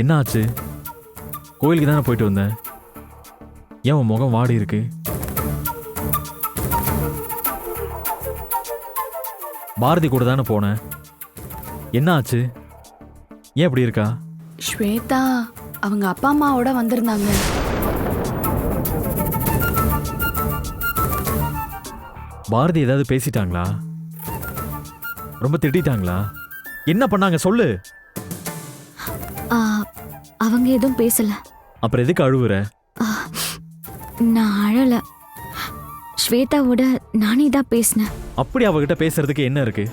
என்ன ஆச்சு கோயிலுக்கு தானே போயிட்டு வந்தேன் ஏன் உன் முகம் வாடி இருக்கு? பாரதி கூட தானே போனேன் என்ன ஆச்சு ஏன் இப்படி இருக்கா? ஸ்வேதா அவங்க அப்பா அம்மாவோட வந்திருந்தாங்க. பாரதி ஏதாவது பேசிட்டாங்களா? ரொம்ப திட்டிட்டாங்களா? என்ன பண்ணாங்க? சொல்லு. அவங்க எதுவும் பேசல. அப்புறம் எதுக்கு அழுவுற? நான் அழல. ஸ்வேதாவோட நானே தான் பேசினேன். அப்படி அவகிட்ட பேசுறதுக்கு என்ன இருக்கு?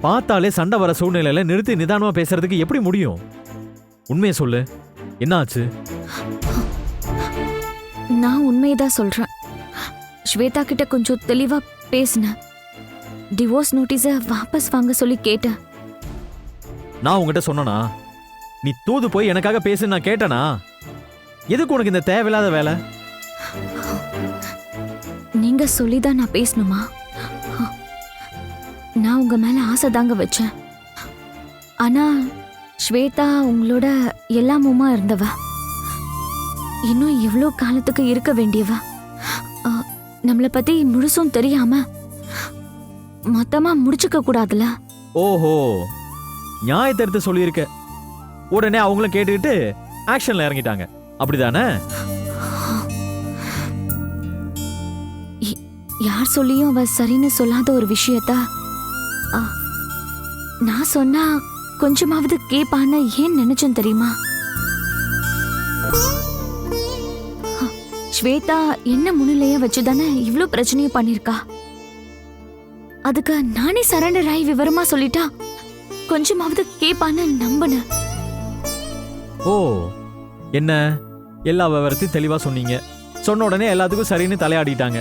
பார்த்தாலே சண்டை வர சூழ்நிலையில நிறுத்தி நிதானமா பேசுறதுக்கு எப்படி முடியும்? உண்மையை சொல்லு. என்ன ஆச்சு? நான் உண்மையை தான் சொல்றேன். ஸ்வேதா கிட்ட கொஞ்சம் தெளிவா பேசினேன். டிவோர்ஸ் நோட்டீஸை வாபஸ் வாங்க சொல்லி கேட்டேன். நான் உங்ககிட்ட சொன்னனா? நீ தூது போய் எனக்காக பேசு நான் கேட்டனா? எதுக்கு உனக்கு இந்த தேவையில்லாத வேலை? நீங்க சொல்லி தான் நான் பேசணுமா? நான் உங்க மேல ஆசை தாங்க வச்சேன். ஆனா ஸ்வேதா உங்களோட எல்லாமுமா இருந்தவ. இன்னும் எவ்வளோ காலத்துக்கு இருக்க வேண்டியவ. நம்மளை பத்தி முழுசும் தெரியாம மொத்தமா முடிச்சுக்க கூடாதுல? ஓஹோ நியாயத்தை எடுத்து சொல்லியிருக்க. உடனே அவங்களும் கேட்டுக்கிட்டு ஆக்ஷன்ல இறங்கிட்டாங்க. அப்படிதானே? யார் சொல்லியும் அவ சரின்னு சொல்லாத ஒரு விஷயத்த? நான் சொன்னா கொஞ்சமாவது கேப்பான்னு ஏன் நினைச்சேன் தெரியுமா? ஸ்வேதா என்ன முன்னிலைய வச்சுதானே இவ்ளோ பிரச்சனையும் பண்ணிருக்கா? அதுக்கு நானே சரண்டர் ஆகி விவரமா சொல்லிட்டா கொஞ்சமாவது கேப்பான்னு நம்பினேன். ஓ என்ன? எல்லா விவரத்தையும் தெளிவா சொன்னீங்க. சொன்ன உடனே எல்லாத்துக்கும் சரின்னு தலையாடிட்டாங்க.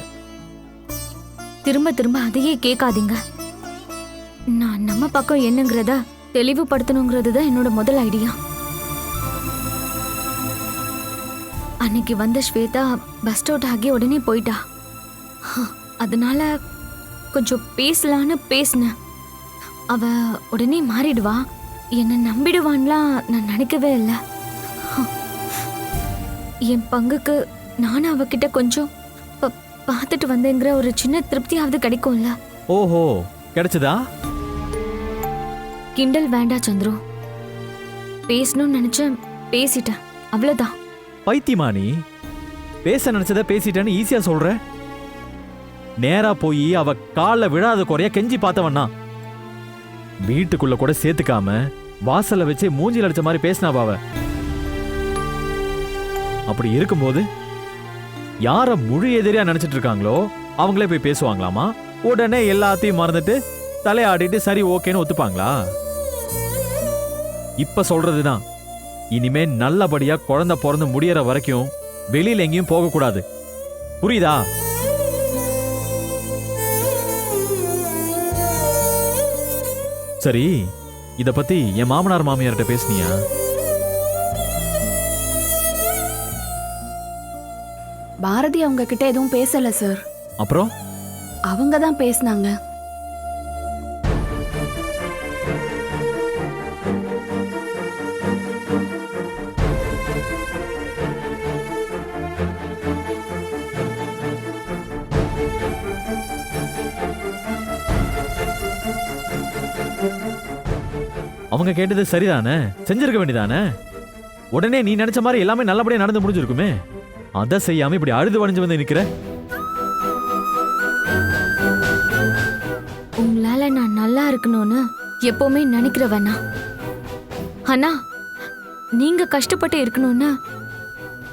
திரும்ப திரும்ப அதையே கேட்காதீங்க. நான் நம்ம பக்கம் என்னங்கிறத தெளிவுபடுத்தணுங்கிறது தான் என்னோட முதல் ஐடியா அன்னைக்கு வந்த ஸ்வேதா பஸ் அவுட் ஆகி உடனே போயிட்டா. அதனால கொஞ்சம் பேசலான்னு பேசினேன். அவ உடனே மாறிடுவா. என்னை நம்பிடுவான்லாம் நான் நினைக்கவே இல்லை. என் பங்குக்கு நானும் அவகிட்ட கொஞ்சம் பார்த்துட்டு வந்தேங்கிற ஒரு சின்ன திருப்தியாவது கிடைக்கும்ல. ஓஹோ கிடைச்சதா? கிண்டல் வேண்டாம் சந்துரு. பேசணும்னு நினைச்சேன் பேசிட்டேன் அவ்வளவுதான். பைத்தியமா நீ பேச நினைச்சத பேசிட்டேன்னு ஈஸியா சொல்ற? நேரா போய் அவ கால்ல விழாத குறைய கெஞ்சி பார்த்தவன்னா வீட்டுக்குள்ள கூட சேர்த்துக்காம வாசல்ல வச்சு மூஞ்சில் அடிச்ச மாதிரி பேசினாவ அவ? அப்படி இருக்கும்போது யார முழு எதிரியா நினைச்சிட்டு இருக்காங்களோ அவங்களே போய் பேசுவாங்களாமா? உடனே எல்லாத்தையும் மறந்துட்டு தலையாடிட்டு சரி ஓகேன்னு ஒத்துப்பாங்களா? இப்ப சொல்றதுதான். இனிமே நல்லபடியா குழந்தை பிறந்து முடியற வரைக்கும் வெளியில எங்கேயும் போக கூடாது புரியுதா? சரி இத பத்தி என் மாமனார் மாமியார்கிட்ட பேசுனியா? பாரதி அவங்க கிட்ட எதுவும் பேசல சார். அப்புறம்? அவங்க தான் பேசினாங்க. அவங்க கேட்டது சரிதானே? செஞ்சிருக்க வேண்டியதானே? உடனே நீ நினைச்ச மாதிரி எல்லாமே நல்லபடியா நடந்து முடிஞ்சிருக்குமே? அதை செய்யாம இப்படி அழுது வணிஞ்சு வந்து நிக்கிற? உங்களால நான் நல்லா இருக்கணும்னு எப்பவுமே நினைக்கிறவனா ஆனா நீங்க கஷ்டப்பட்டு இருக்கணும்னு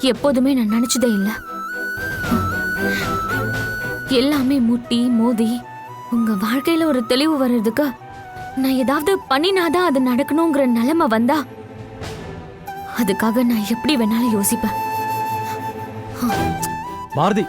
எப்போதுமே நான் நினைச்சதே இல்ல. எல்லாமே முட்டி மோதி உங்க வாழ்க்கையில ஒரு தெளிவு வர்றதுக்கு நான் ஏதாவது பண்ணினாதான் அது நடக்கணுங்கிற நிலைமை வந்தா அதுக்காக நான் எப்படி வேணாலும் யோசிப்பேன். பாரதி